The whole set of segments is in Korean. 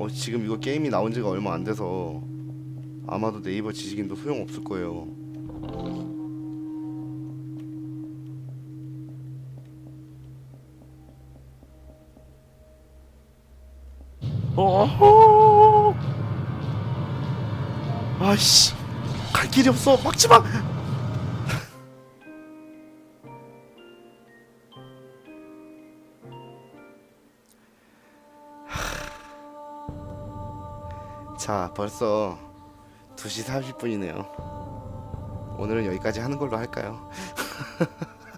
어, 지금 이거 게임이 나온 지가 얼마 안 돼서 아마도 네이버 지식인도 소용 없을 거예요. 어허! 아이씨, 갈 길이 없어. 막지 마. 자, 벌써 2시 30분이네요. 오늘은 여기까지 하는 걸로 할까요?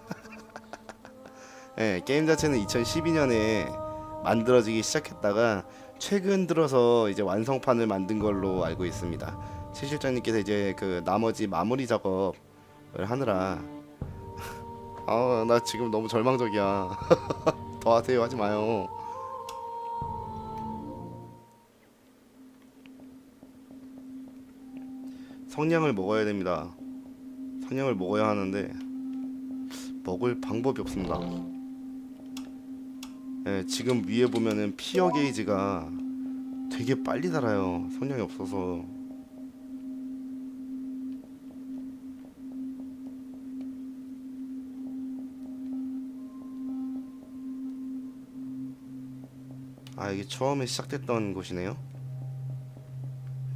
네, 게임 자체는 2012년에 만들어지기 시작했다가 최근 들어서 이제 완성판을 만든 걸로 알고 있습니다. 최 실장님께서 이제 그 나머지 마무리 작업을 하느라 아, 나 지금 너무 절망적이야. 더 하세요 하지 마요. 성냥을 먹어야 됩니다. 성냥을 먹어야 하는데 먹을 방법이 없습니다. 예, 지금 위에 보면은 피어 게이지가 되게 빨리 달아요. 성냥이 없어서. 아, 이게 처음에 시작됐던 곳이네요.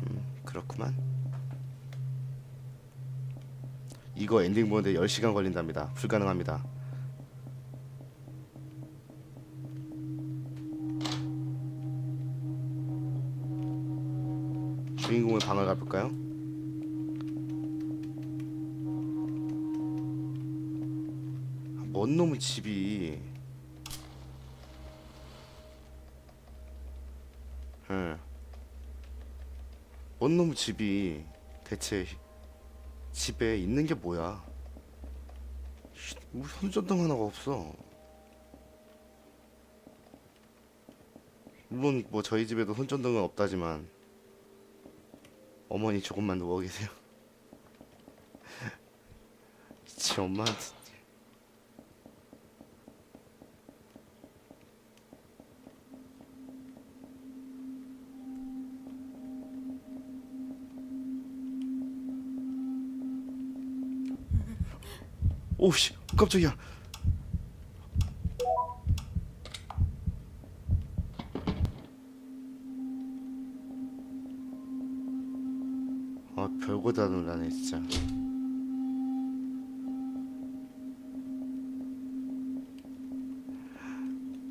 음, 그렇구만. 이거 엔딩 보는데 10시간 걸린답니다. 불가능합니다. 주인공의 방을 가볼까요? 아, 뭔 놈의 집이 예. 뭔 놈의 집이 대체 집에 있는 게 뭐야? 씨, 뭐 손전등 하나가 없어. 물론 뭐 저희 집에도 손전등은 없다지만 어머니 조금만 누워 계세요. 지 엄마한테 오씨 깜짝이야. 아 별거 다 놀라네 진짜.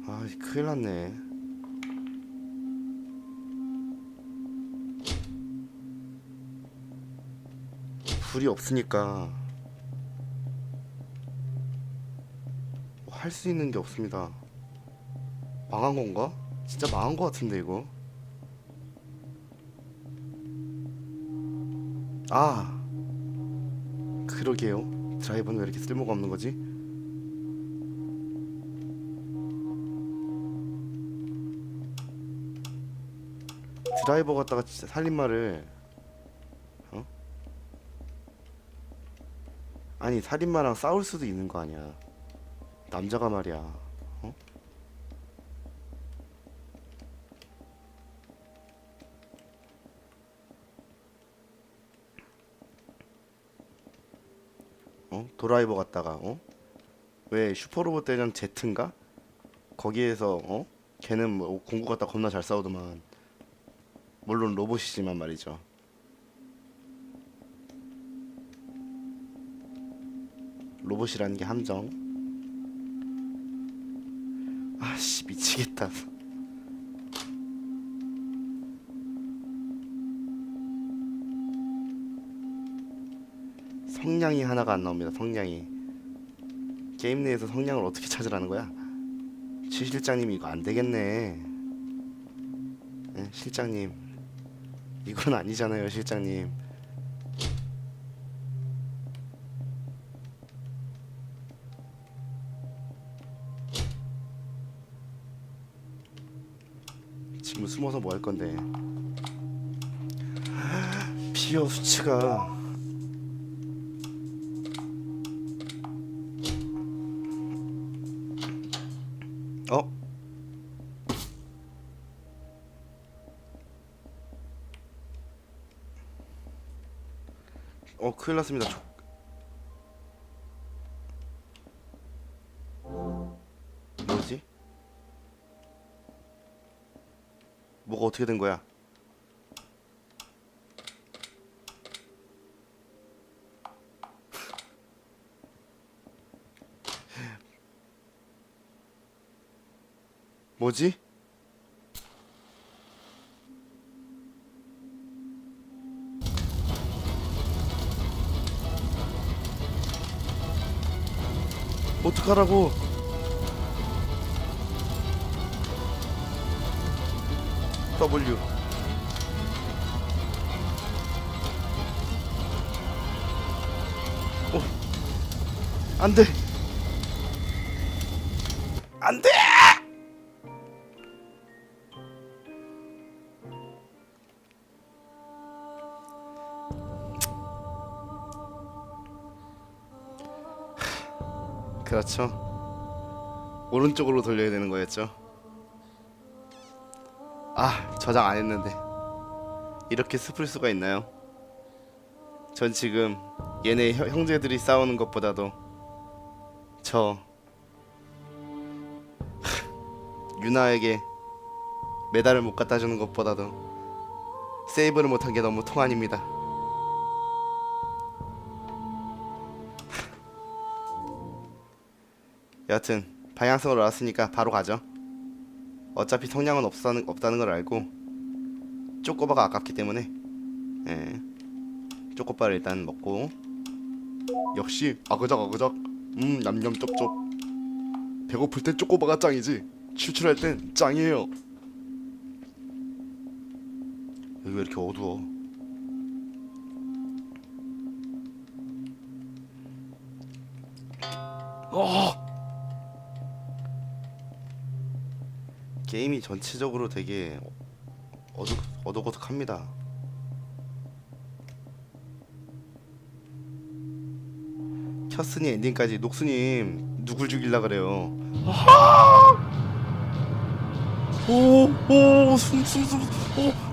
아 큰일 났네. 불이 없으니까 할 수 있는 게 없습니다. 망한 건가? 진짜 망한 거 같은데 이거. 아, 그러게요. 드라이버는 왜 이렇게 쓸모가 없는 거지? 드라이버 갖다가 진짜 살인마를 어? 아니 살인마랑 싸울 수도 있는 거 아니야. 남자가 말이야. 어? 어? 도라이버 갔다가 어? 왜 슈퍼로봇 대전 Z인가? 거기에서 어? 걔는 뭐 공구 갖다 겁나 잘 싸우더만. 물론 로봇이지만 말이죠. 로봇이라는 게 함정. 아씨 미치겠다. 성냥이 하나가 안 나옵니다. 성냥이 게임 내에서 성냥을 어떻게 찾으라는 거야? 최 실장님 이거 안 되겠네. 네, 실장님 이건 아니잖아요, 실장님. 숨어서 뭐 할 건데. 비어 수치가. 어? 어 큰일 났습니다. 어떻게 된 거야? 뭐지? 어떡하라고? W 어, 안 돼. 안 돼. 그렇죠. 오른쪽으로 돌려야 되는 거였죠. 아, 저장 안 했는데. 이렇게 슬플 수가 있나요? 전 지금 얘네 형- 형제들이 싸우는 것보다도 저 유나에게 메달을 못 갖다 주는 것보다도 세이브를 못한 게 너무 통한입니다. 여하튼 방향성을 알았으니까 바로 가죠. 어차피 성량은 없다는, 없다는 걸 알고 쪼꼬바가 아깝기 때문에 예. 쪼꼬바를 일단 먹고. 역시 아그작 아그작 음 냠냠 쩝쩝 배고플 땐 쪼꼬바가 짱이지 출출할 땐 짱이에요. 여기 왜 이렇게 어두워? 어! 게임이 전체적으로 되게 어둑 어둑어둑합니다. 켰으니 엔딩까지 녹수님 누굴 죽일라 그래요? 오오 숨숨숨 오.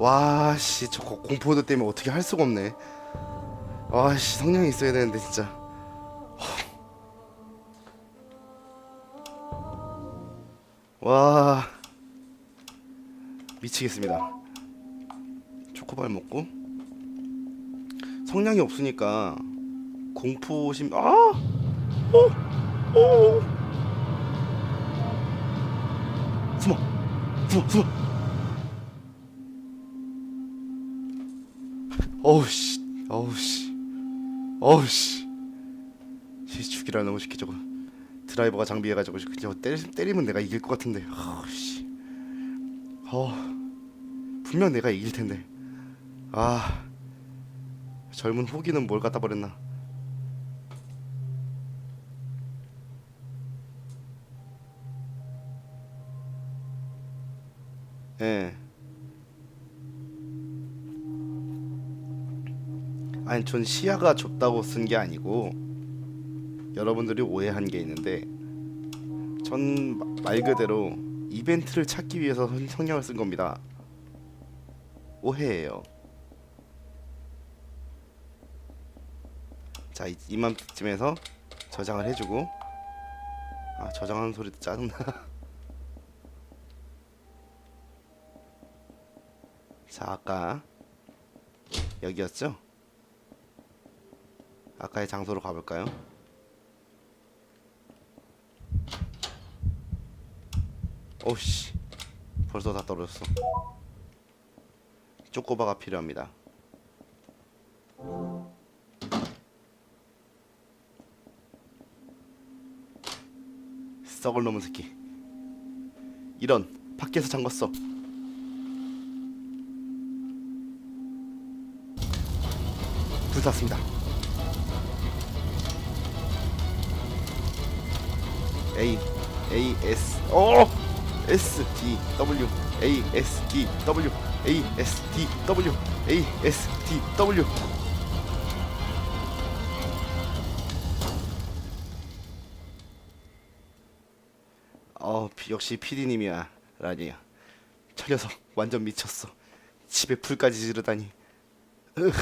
와, 씨, 저 고- 공포도 때문에 어떻게 할 수가 없네. 와, 씨, 성량이 있어야 되는데 진짜. 와, 미치겠습니다. 초코발 먹고 성량이 없으니까 공포심 아, 오, 오, 숨어, 숨어, 숨어. 어우 씨, 어우 씨, 죽이라 너무 쉽게 저거 드라이버가 장비해가지고 그냥 때리, 때리면 내가 이길 것 같은데, 어우 씨, 어. 분명 내가 이길 텐데, 아. 젊은 호기는 뭘 갖다 버렸나? 예. 아니 전 시야가 좁다고 쓴 게 아니고 여러분들이 오해한 게 있는데 전 말 그대로 이벤트를 찾기 위해서 성- 성냥을 쓴 겁니다. 오해예요. 자 이, 이맘때쯤에서 저장을 해주고 아 저장하는 소리도 짜증나. 자 아까 여기였죠? 아까의 장소로 가볼까요? 오씨 벌써 다 떨어졌어. 쪼꼬바가 필요합니다. 썩을 놈의 새끼. 이런 밖에서 잠궜어. 불 탔습니다 A A S 어 S D W A S D W A S D W A S D W. 역시 PD님이야 라니. 저 녀석 완전 미쳤어. 집에 불까지 지르다니. 으. 어,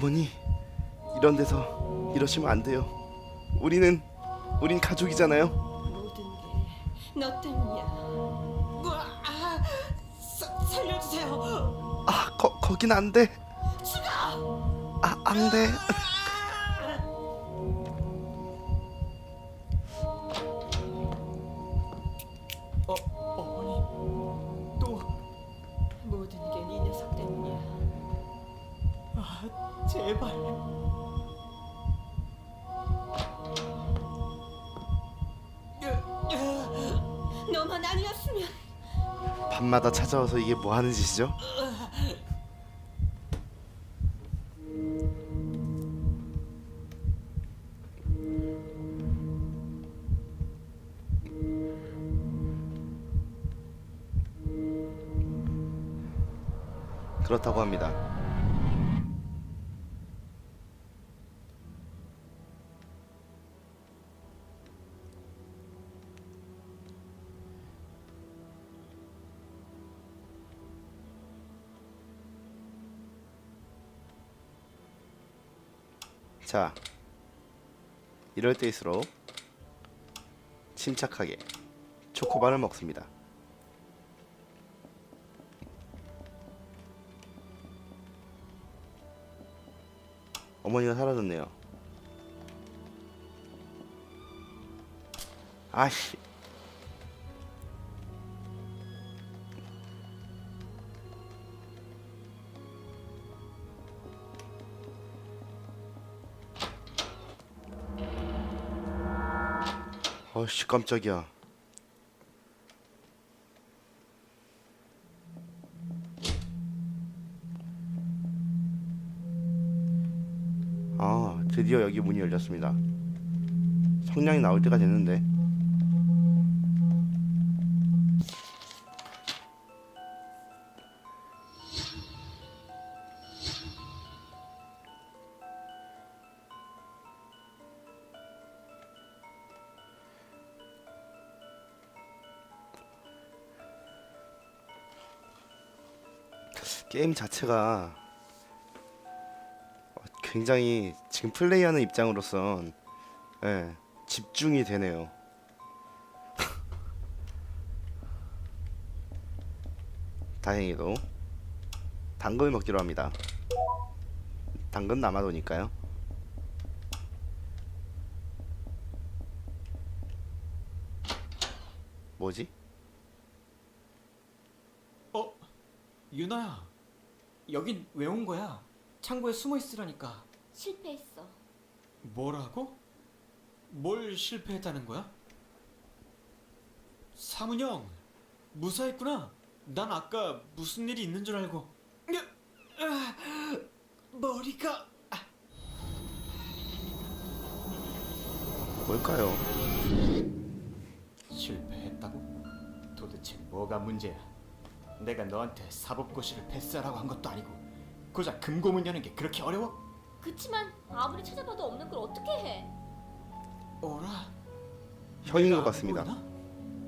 어머니 이런 데서 이러시면 안 돼요. 우리는 우린 가족이잖아요. 모든 게 너 때문이야. 으아, 아, 사, 살려주세요. 아 거, 거긴 안돼. 아 안 돼 밤마다 찾아와서 이게 뭐 하는 짓이죠? 그렇다고 합니다. 자, 이럴 때일수록 침착하게 초코바를 먹습니다. 어머니가 사라졌네요. 아씨. 어씨 깜짝이야. 아 드디어 여기 문이 열렸습니다. 성냥이 나올 때가 됐는데. 게임 자체가 어, 굉장히 지금 플레이하는 입장으로선 예, 집중이 되네요. 다행히도 당근을 먹기로 합니다. 당근 남아도니까요. 뭐지? 어, 유나야. 여긴 왜 온 거야? 창고에 숨어 있으라니까. 실패했어. 뭐라고? 뭘 실패했다는 거야? 사문영, 무사했구나. 난 아까 무슨 일이 있는 줄 알고. 으, 아, 머리가 뭘까요? 실패했다고? 도대체 뭐가 문제야? 내가 너한테 사법고시를 패스하라고 한 것도 아니고 고작 금고문 여는 게 그렇게 어려워? 그치만 아무리 찾아봐도 없는 걸 어떻게 해? 어라? 형인 것안 같습니다.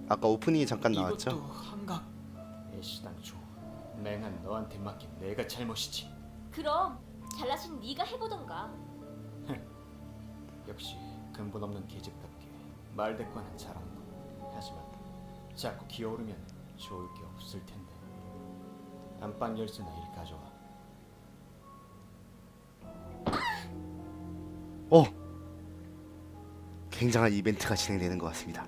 아까 오프닝이 잠깐 나왔죠? 이것도 한각. 애시당초 맹한 너한테 맡긴 내가 잘못이지. 그럼 잘나신 네가 해보던가. 역시 근본 없는 계집답게 말대꾸하는 사람도. 하지만 자꾸 기어오르면 좋을 게 없을 텐데. 안방 열쇠나 일 가져와. 어! 굉장한 이벤트가 진행되는 것 같습니다.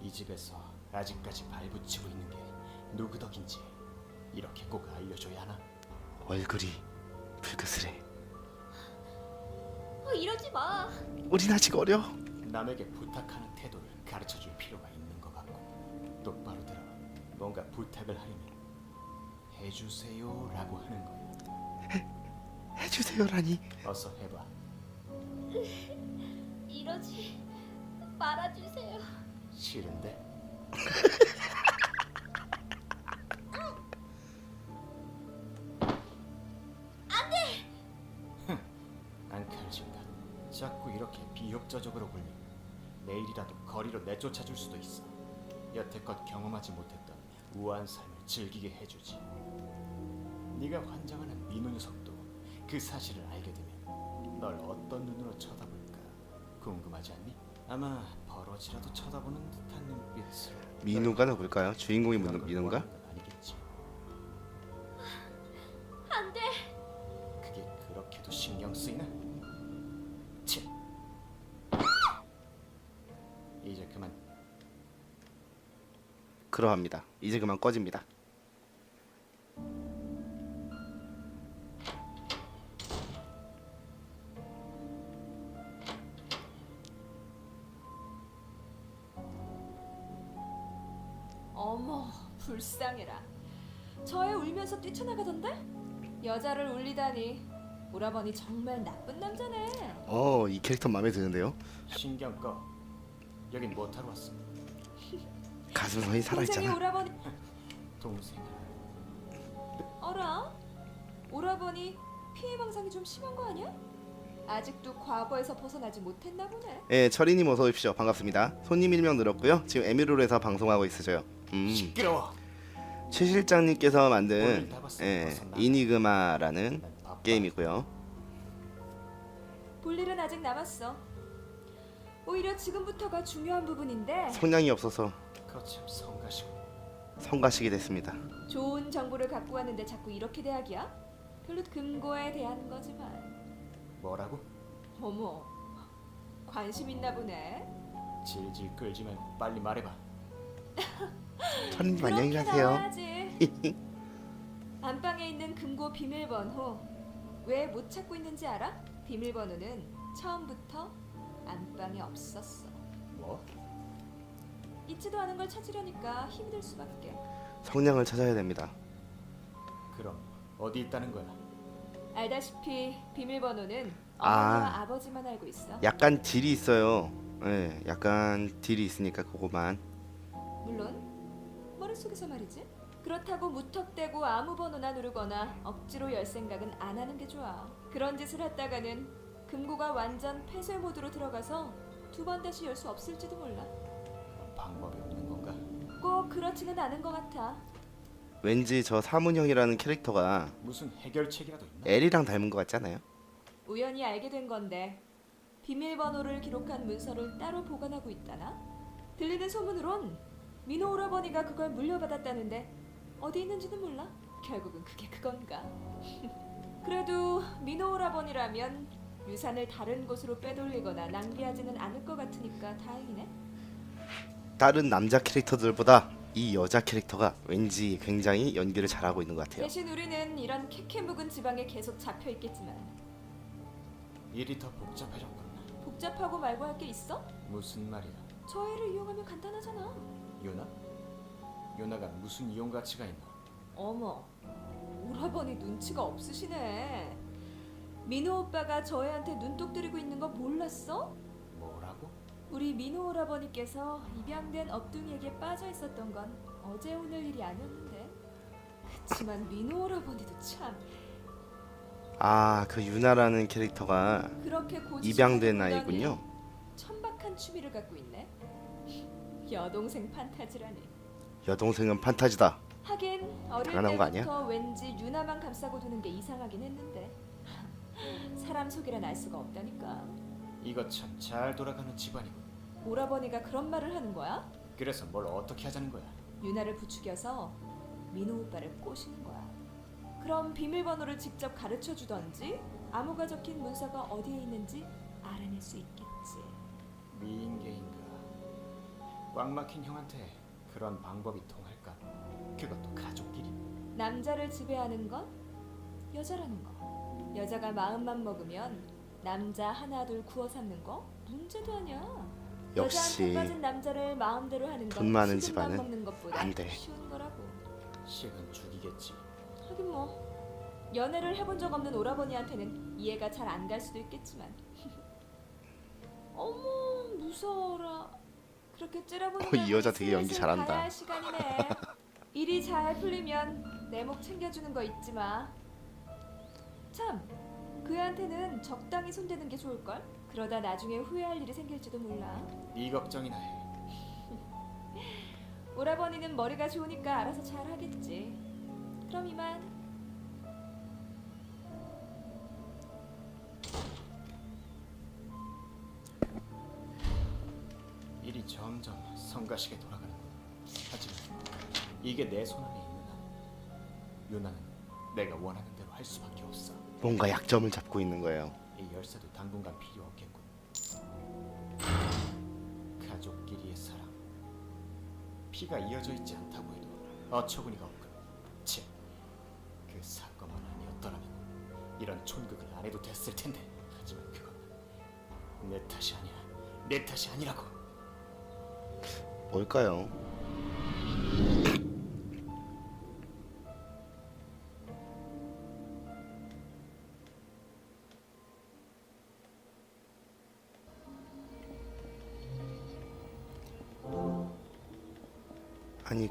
이 집에서 아직까지 발붙이고 있는 게 누구 덕인지 이렇게 꼭 알려줘야 하나? 얼굴이 불그스레. 어, 이러지 마. 우린 아직 어려. 남에게 부탁하는 태도를 가르쳐줄 필요가 있는 것 같고 똑바로 뭔가 부탁을 하려면 해주세요라고 하는 거야. 해주세요라니. 어서 해봐. 이러지 말아주세요. 싫은데? 안돼. 안 칼진다. 자꾸 이렇게 비협조적으로 굴면 내일이라도 거리로 내쫓아 줄 수도 있어. 여태껏 경험하지 못했던 우아한 삶을 즐기게 해주지. 네가 환장하는 민호 녀석도 그 사실을 알게 되면 널 어떤 눈으로 쳐다볼까 궁금하지 않니? 아마 버러지라도 쳐다보는 듯한 눈빛으로 민우가 누굴까요? 주인공이 그런 민- 걸 민우인가? 원하는 건 아니겠지. 안 돼. 그게 그렇게도 신경 쓰이나? 치. 이제 그만 그러합니다. 이제 그만 꺼집니다. 어머, 불쌍해라. 저애 울면서 뛰쳐나가던데? 여자를 울리다니. 오라버니 정말 나쁜 남자네. 어, 이 캐릭터 마음에 드는데요. 신경 꺼. 여긴 뭐 타러 왔어? 동생이 살아있잖아. 오라버니. 어라? 오라버니 피해 망상이 좀 심한 거 아니야? 아직도 과거에서 벗어나지 못했나 보네. 예, 철이님 어서 오십시오. 반갑습니다. 손님 1명 늘었고요. 지금 에미롤에서 방송하고 있으셔요. 음, 시끄러워. 최 실장님께서 만든. 예. 이니그마라는. 게임이고요. 볼 일은 아직 남았어. 오히려 지금부터가 중요한 부분인데 성량이 없어서 거참 성가시고. 성가시게 됐습니다. 좋은 정보를 갖고 왔는데 자꾸 이렇게 대학이야? 별로 근거에 대한 거지만 뭐라고? 어머 관심 있나 보네. 질질 끌지 말고 빨리 말해봐. 철이님 안녕히 그렇게 가세요. 나와야지. 안방에 있는 금고 비밀번호 왜 못 찾고 있는지 알아? 비밀번호는 처음부터 안방에 없었어. 뭐? 잊지도 않은 걸 찾으려니까 힘이 들 수밖에. 성량을 찾아야 됩니다. 그럼 어디 있다는 거야? 알다시피 비밀번호는 아. 아버지만 알고 있어. 약간 딜이 있어요. 예, 약간 딜이 있으니까 그거만. 물론 머릿속에서 말이지. 그렇다고 무턱대고 아무 번호나 누르거나 억지로 열 생각은 안 하는 게 좋아. 그런 짓을 했다가는 금고가 완전 폐쇄 모드로 들어가서 두 번 다시 열 수 없을지도 몰라. 방법이 없는 건가? 꼭 그렇지는 않은 것 같아. 왠지 저 사문형이라는 캐릭터가 무슨 해결책이라도 있나? 엘이랑 닮은 것 같지 않아요? 우연히 알게 된 건데 비밀번호를 기록한 문서를 따로 보관하고 있다나? 들리는 소문으론 민호 오라버니가 그걸 물려받았다는데 어디 있는지는 몰라. 결국은 그게 그건가? 그래도 민호 오라버니라면 유산을 다른 곳으로 빼돌리거나 낭비하지는 않을 것 같으니까 다행이네. 다른 남자 캐릭터들보다 이 여자 캐릭터가 왠지 굉장히 연기를 잘하고 있는 것 같아요. 대신 우리는 이런 캐캐 묵은 지방에 계속 잡혀 있겠지만 일이 더 복잡해졌군. 복잡하고 말고 할 게 있어? 무슨 말이야? 저 애를 이용하면 간단하잖아. 유나? 유나가 무슨 이용 가치가 있나? 어머, 오라버니 눈치가 없으시네. 민호 오빠가 저 애한테 눈독 들이고 있는 거 몰랐어? 우리 민호 오라버니께서 입양된 업둥이에게 빠져 있었던 건 어제 오늘 일이 아니었는데. 그치만 민호 오라버니도 참 아, 그 유나라는 캐릭터가 그렇게 입양된 아이군요. 천박한 취미를 갖고 있네. 여동생 판타지라니. 여동생은 판타지다. 하긴 어릴 당연한 거 때부터 왠지 유나만 감싸고 두는 게 이상하긴 했는데 사람 속이란 알 수가 없다니까. 이거 참 잘 돌아가는 집안이군. 오라버니가 그런 말을 하는 거야? 그래서 뭘 어떻게 하자는 거야? 유나를 부추겨서 민호 오빠를 꼬시는 거야. 그럼 비밀번호를 직접 가르쳐 주던지 암호가 적힌 문서가 어디에 있는지 알아낼 수 있겠지. 미인계인가? 꽉 막힌 형한테 그런 방법이 통할까? 그것도 가족끼리? 남자를 지배하는 건 여자라는 거. 여자가 마음만 먹으면 남자 하나 둘 구워 삼는 거 문제도 아니야. 역시 빠진 남자를 마음대로 하는 건돈 많은 집안은 먹는 것보다 안 돼. 쉬운 거라고. 식은 죽이겠지. 하긴 뭐 연애를 해본 적 없는 오라버니한테는 이해가 잘 안 갈 수도 있겠지만 어머 무서워라 그렇게 찌라보는 어, 이 여자 되게 연기 잘한다. 가야 할 시간이네 일이 잘 풀리면 내 목 챙겨주는 거 잊지 마 참 그애한테는 적당히 손대는 게 좋을걸? 그러다 나중에 후회할 일이 생길지도 몰라. 네 걱정이나 해. 오라버니는 머리가 좋으니까 알아서 잘 하겠지. 그럼 이만. 일이 점점 성가시게 돌아가는 하지만 이게 내 손안에 있는 한 유나는 내가 원하는 대로 할 수밖에 없어 뭔가 약점을 잡고 있는 거예요. 이 열쇠도 당분간 필요 없겠군. 가족끼리의 사랑. 피가 이어져 있지 않다고 해도 어처구니가 없군. 쳇그 사건만 아니었더라면 이런 촌극을 안 해도 됐을 텐데. 하지만 그건 내 탓이 아니야 내 탓이 아니라고. 뭘까요?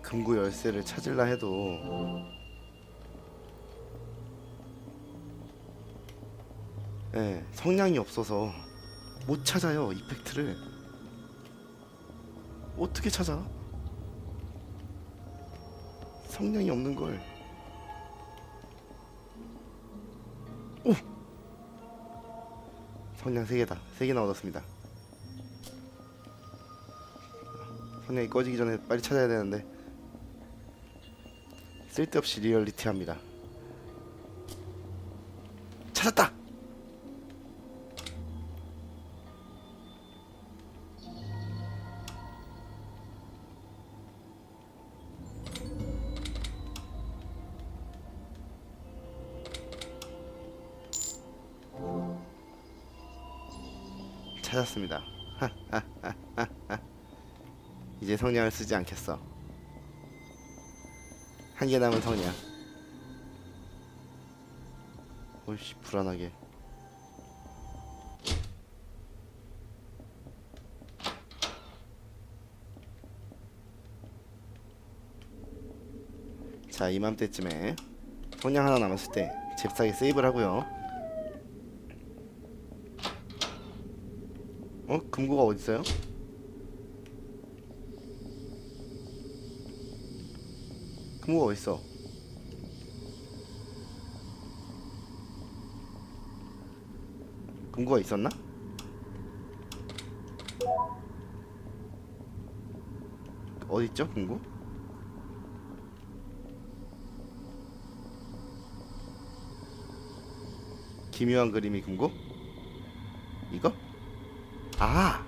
금고 열쇠를 찾으려 해도 예, 성량이 없어서 못 찾아요 이펙트를 어떻게 찾아? 성량이 없는 걸. 오! 성량 3개다. 3개나 얻었습니다. 성량이 꺼지기 전에 빨리 찾아야 되는데 쓸데없이 리얼리티합니다. 찾았다! 찾았습니다. 이제 성냥을 쓰지 않겠어. 한 개 남은 성냥. 오이씨 불안하게. 자 이맘때쯤에 성냥 하나 남았을 때 잽싸게 세이브를 하고요. 어? 금고가 어디 있어요? 어디 있어? 금고가 있었나? 어디 있죠? 금고? 기묘한 그림이 금고? 이거? 아.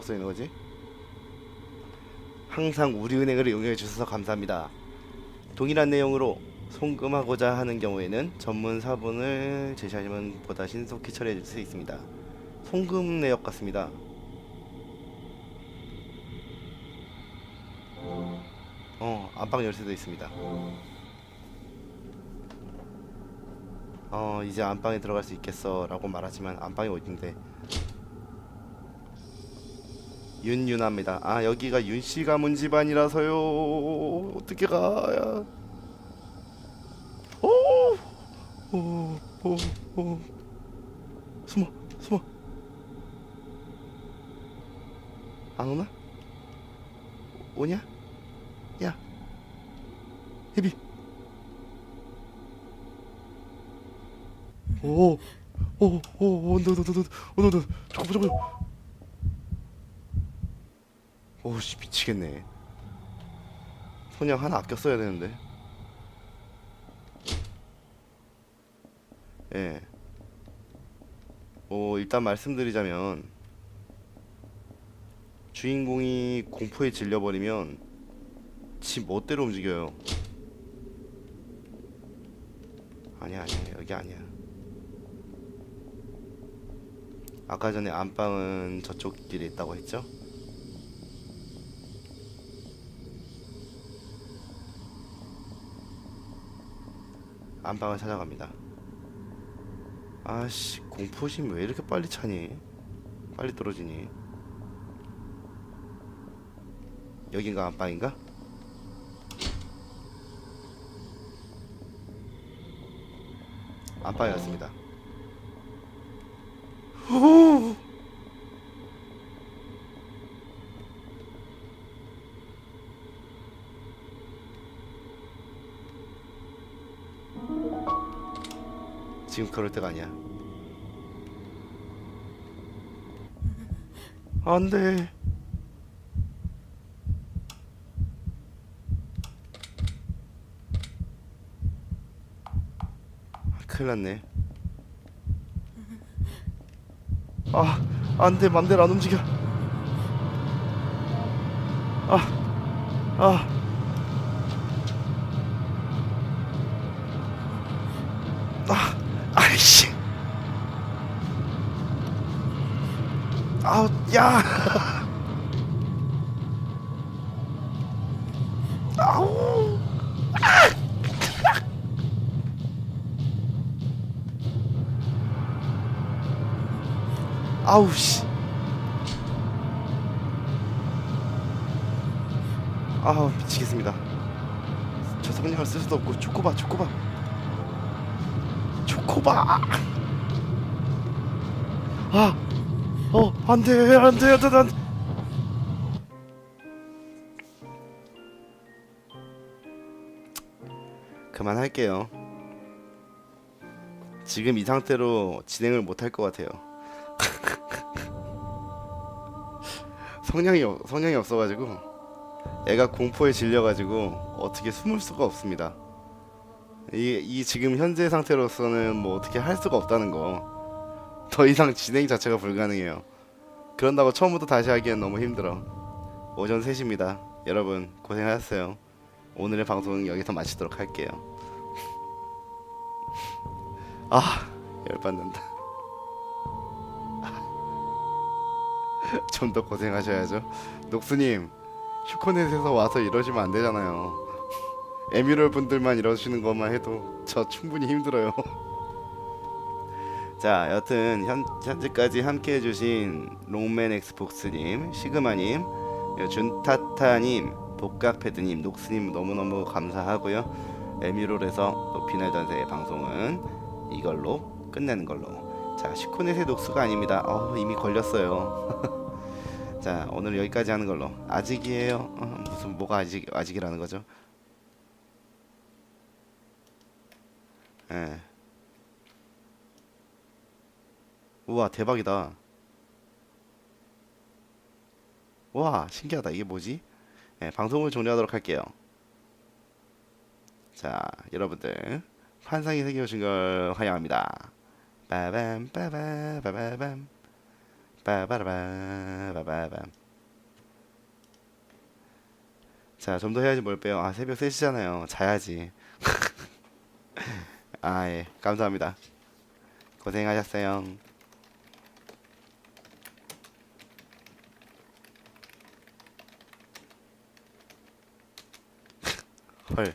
뭐라고 써 있는 거지? 항상 우리은행을 이용해 주셔서 감사합니다. 동일한 내용으로 송금하고자 하는 경우에는 전문 사본을 제시하시면 보다 신속히 처리해 줄 수 있습니다. 송금 내역 같습니다. 어, 안방 열쇠도 있습니다. 어, 이제 안방에 들어갈 수 있겠어 라고 말하지만 안방이 어딘데? 윤윤아입니다. 아, 여기가 윤씨 가문 집안이라서요. 어떻게 가야? 오! 오, 오, 오. 숨어, 숨어. 안 오나? 오냐? 야, 해비. 오, 오, 오, 오, 너, 너, 너, 너, 너, 너, 잠깐만, 잠깐만. 오 씨 미치겠네. 손양 하나 아껴 써야 되는데. 예. 오 일단 말씀드리자면 주인공이 공포에 질려버리면 지 멋대로 움직여요. 아니야 아니야 여기 아니야. 아까 전에 안방은 저쪽 길에 있다고 했죠? 안방을 찾아갑니다. 아씨 공포심 왜 이렇게 빨리 차니? 빨리 떨어지니? 여긴가 안방인가? 안방이었습니다. 후! 지금 그럴 때가 아니야. 안 돼. 큰일 났네. 아, 안 돼. 맘대로 안 움직여. 아, 아. 아, 아우 씨. 아우 미치겠습니다. 저 성냥을 쓸 수도 없고 초코바 초코바 초코바 아, 어 안돼 안돼 안돼 안돼 그만할게요. 지금 이 상태로 진행을 못할 것 같아요. 성량이 없- 성량이 없어가지고 애가 공포에 질려가지고 어떻게 숨을 수가 없습니다. 이, 이 지금 현재 상태로서는 뭐 어떻게 할 수가 없다는 거. 더 이상 진행 자체가 불가능해요. 그런다고 처음부터 다시 하기엔 너무 힘들어. 오전 3시입니다. 여러분 고생하셨어요. 오늘의 방송은 여기서 마치도록 할게요. 아 열받는다. 좀 더 고생하셔야죠. 녹수님, 슈퍼넷에서 와서 이러시면 안 되잖아요. 에뮤럴 분들만 이러시는 것만 해도 저 충분히 힘들어요. 자, 여튼 현, 현재까지 함께 해주신 롱맨 엑스복스님, 시그마님, 준타타님, 복각패드님, 녹스님 너무너무 감사하고요. 에뮤롤에서 또 비날 전세의 방송은 이걸로 끝내는 걸로. 자, 슈코넷의 녹수가 아닙니다. 어, 이미 걸렸어요. 자 오늘 여기까지 하는 걸로. 아직이에요. 어, 무슨 뭐가 아직 아직이라는 거죠? 예. 우와 대박이다. 와 신기하다. 이게 뭐지? 예, 방송을 종료하도록 할게요. 자 여러분들. 환상이 세계 오신 걸 환영합니다. 빠밤 빠밤 빠밤 빠바라바 바바밤 자, 좀 더 해야지 뭘 빼요. 아, 새벽 3시잖아요. 자야지. 아, 예. 감사합니다. 고생하셨어요. 헐.